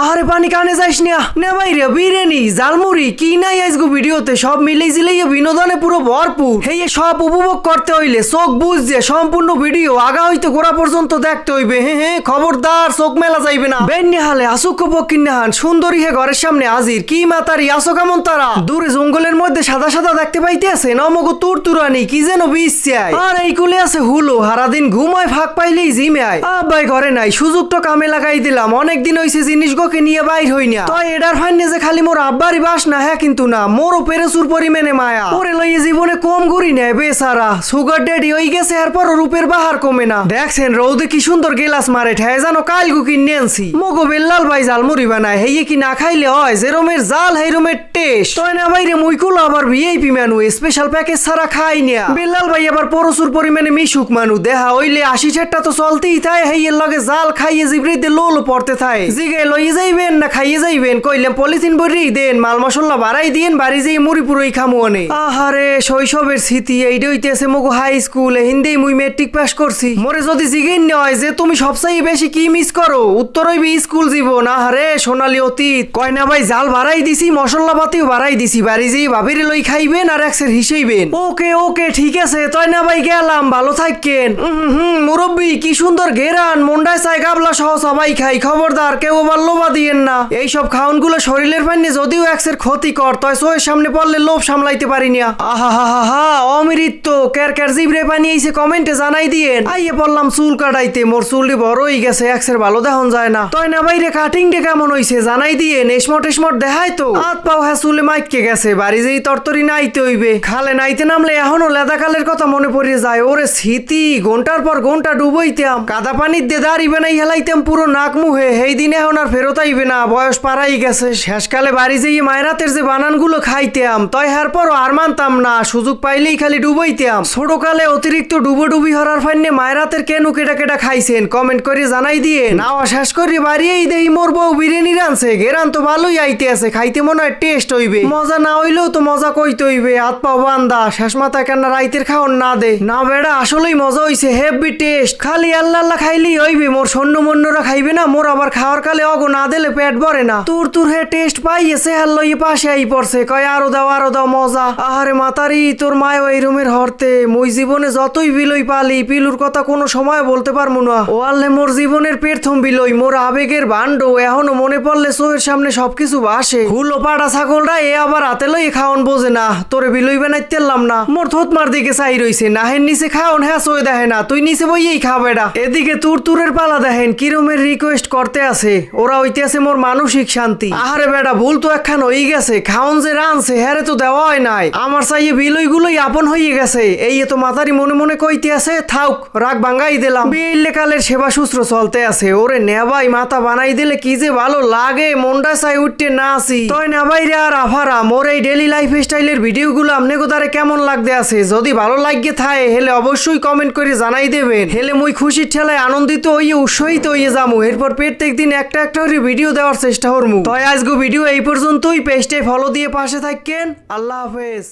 আহারে পানি কানে যাইস না। নে ভাই রে বিরিয়ানি জালমুড়ি কি নাই আজগো ভিডিওতে, সব মিলেই জিলেই বিনোদনে পুরো ভরপুর। হেই সব উপভোগ করতে হইলে চোখ বুঝছে সম্পূর্ণ ভিডিও আগা হইতে গোড়া পর্যন্ত দেখতে হইবে। হ্যাঁ হ্যাঁ খবরদার, চোখ মেলা যাইবে না। বেন্নি হালে আসুক পক্ষিন্নাহান সুন্দরী হে ঘরের সামনে হাজির, কি মাতারি, আসো কেমন তারা? দূরে জঙ্গলের মধ্যে সাদা সাদা দেখতে পাইতেছে, নমগো তুর তুরানি কি যেন বিশ্বাই আর এই কুলে আছে হুলো, সারাদিন ঘুমায়, ফাঁক পাইলেই জিমে আয়। আব্বাই ঘরে নাই সুযোগটা কামে লাগাই দিলাম অনেক দিন হইছে জিনিস গোকে নিয়ে বাইর হই না। তয় এডার ফাইনে যে খালি মোর আব্বারই বাস না হ্যাঁ কিন্তু না মোরও পেরেসুর পরিমাণে মায়া। ওরে লইয়ে জীবনে কম ঘুরি নেয় বেসারা সুগার ড্যাডি ওই গেছে এরপর রূপের বাহার কমে না। দেখছেন রৌদে কি সুন্দর গেলাস মারে ঠেয় জানো কাল গু কিনে আনছি। মগো বেল্লাল ভাই জাল জালমুড়ি বানায় হেয়ে কি না খাইলে হয়? যেরমের জাল হেরমের টেস্ট। তয় না বাইরে মুইকুলো আবার ভিআইপি মেনু স্পেশাল প্যাকেজ ছাড়া খাই না। বেল্লাল ভাই আবার প্রচুর পরিমাণে মিশুক মানু দেহা হইলে আশি ছেটটা তো চলতেই থাকে হেইয়ের লগে জাল খাইয়ে জিবরিতে লোল পড়তে থাকে জিগে লইয়ে যাইবেন না খাইয়ে যাইবেন? কইলে পলিথিন ভরি দেন, মাল মশলা বাড়াই দিন বাড়ি যেই মুড়ি পুরোই খামু অনে আহারে, শৈশবের স্মৃতি এইটা হইতেছে মগো হাই স্কুলে হিন্দি মুই মেট্রিক পাস করছি। মোরে যদি জিগেন নয় যে তুমি সবচেয়ে বেশি কি মিস করো, উত্তর হইবি স্কুল জীবন। আহারে, সোনালি অতীত, কয় না ভাই, জাল বাড়াই দিছি, মশলা পাতিও বাড়াই দিছি, বাড়ি যেই ভাবিরে লই খাইবেন আর একসের হিসেবেন ওকে ওকে, ঠিক আছে, তয় না ভাই, গেলাম, ভালো থাকেন হুম মুরব্বী, কি সুন্দর ঘেরান, মন্ডায় চাই গাবলা সহ সবাই খাই, খবরদার, কেউ আবার লোভা দিয়েন না। এইসব খাউনগুলো শরীরের পান্নে যদিও একসের ক্ষতিকর তয় সোয়ের সামনে পড়লে লোভ সামলাইতে পারি না। আহা হা হা হা অমৃত ক্যার ক্যার জিবরে পানি এসে কমেন্টে জানাই দিয়েন। আইয়ে পড়লাম চুল কাটাইতে, মোর চুলটি বড় হয়ে গেছে, একসের ভালো দেখন যায় না। তয় না বাইরে কাটিং ডে কেমন হইছে জানাই দিয়ে নেসমট এসমট দেখাই তো। হাত পাও হ্যাঁ চুলে মাইকে গেছে, বাড়ি যেই তরতরি নাইতে হইবে। খালে নাইতে নামলে এখনও লেদা কালের কথা মনে পড়ে যায়। ওরে স্মৃতি, ঘণ্টার পর ঘণ্টা ডুবইতাম। কাদা পানির দিয়ে দাঁড়ি বানাই হেলাইতাম পুরো নাক মুহে সেই দিন এখন আর ফেরত আইবে না, বয়স পারাই গেছে। শেষকালে বাড়ি যেয়ে মায়েরাতের যে বানানগুলো খাইতাম তয় হার পরও আর মানতাম না, সুযোগ পাইলেই খালি ডুবইতাম ছোটকালে অতিরিক্ত ডুবো ডুবি হরার ফাইনে মায়েরাতের কেন কেটা কেটা খাইছেন, কমেন্ট করে জানাই দিয়ে নাওয়া শেষ করে বাড়িয়েই দেই, মোর বউ বিরিয়ানি রানছে গেরান তো ভালোই আইতে আছে খাইতে মনে হয় টেস্ট হইবে। মজা না হইলেও তো মজা কইতে হইবে, হাত পা বান্দা, শেষ মাথা কেন রাইতের খাওয়ার না দে। না বেড়া, আসলেই মজা হইছে হেভি টেস্ট। খালি আল্লাহ আল্লাহ খাইলেই হইবে, মোর সৈন্য মন্যরা খাইবে না, মোর আবার খাওয়ার কালে অগো না দিলে পেট ভরে না। তুর তুর হে টেস্ট পাইয়েছে হাল লইয়ে পাশে আই পড়ছে। কয়, আরও দাও আরও দাও, মজা। আহারে মাতারি, তোর মায় ওই রুমের হরতে। মই জীবনে যতই বিলই পালি, পিলুর কথা কোনো সময় বলতে পারব না। ও আল্লে মোর জীবনের প্রথম বিলই, মোর আবেগের ভাণ্ড এখনও মনে পড়লে চোখের সামনে সবকিছু বাসে হুলো পাড়া ছাগলরা এ আবার হাতে লই খাওন বোঝে না। তোরে বিলই বানাইতেলাম না। মোর থোত মার দিকে চাই রইছে। নাহের নিচে খাওন হ্যাঁ সই দেখে না। তুই নিচে বইয়েই খাবে না এদিকে তুর তুরের পালা দেখেন, কিরমের রিকোয়েস্ট করতে আছে। ওরা হইতে আছে মোর মানসিক শান্তি। আহারে বেটা, ভুল তো একখান হয়ে গেছে। খাওন যে রানছে হ্যারে তো দেওয়া হয় নাই। আমার চাইয়ে বিলই গুলোই আপন হয়ে গেছে। এই তো মাতারি মনে মনে কইতে আছে থাউক, রাগ ভাঙ্গাই দিলাম। বিলে কালের সেবা শুশ্র চলতে আছে। ওরে নেবাই, মাথা বানাই দিলে কি যে ভালো লাগে, মনটা চাই উঠতে না আসি। তয় নেবাই রে আর আফারা, মোর এই ডেলি লাইফ স্টাইলের ভিডিও গুলো আপনি কোথারে কেমন লাগতে আছে? যদি ভালো লাগে থাকে হেলে অবশ্যই কমেন্ট করে জানাই দেবেন। হেলে মুই খুশির ঠেলায় আনন্দিত হইয়ে উৎসাহিত হইয়ে যামু। এরপর প্রত্যেক দিন একটা একটা করে ভিডিও দেওয়ার চেষ্টা করব। তাই আজকে ভিডিও এই পর্যন্তই। পেজটাই ফলো দিয়ে পাশে থাকেন আল্লাহ হাফেজ।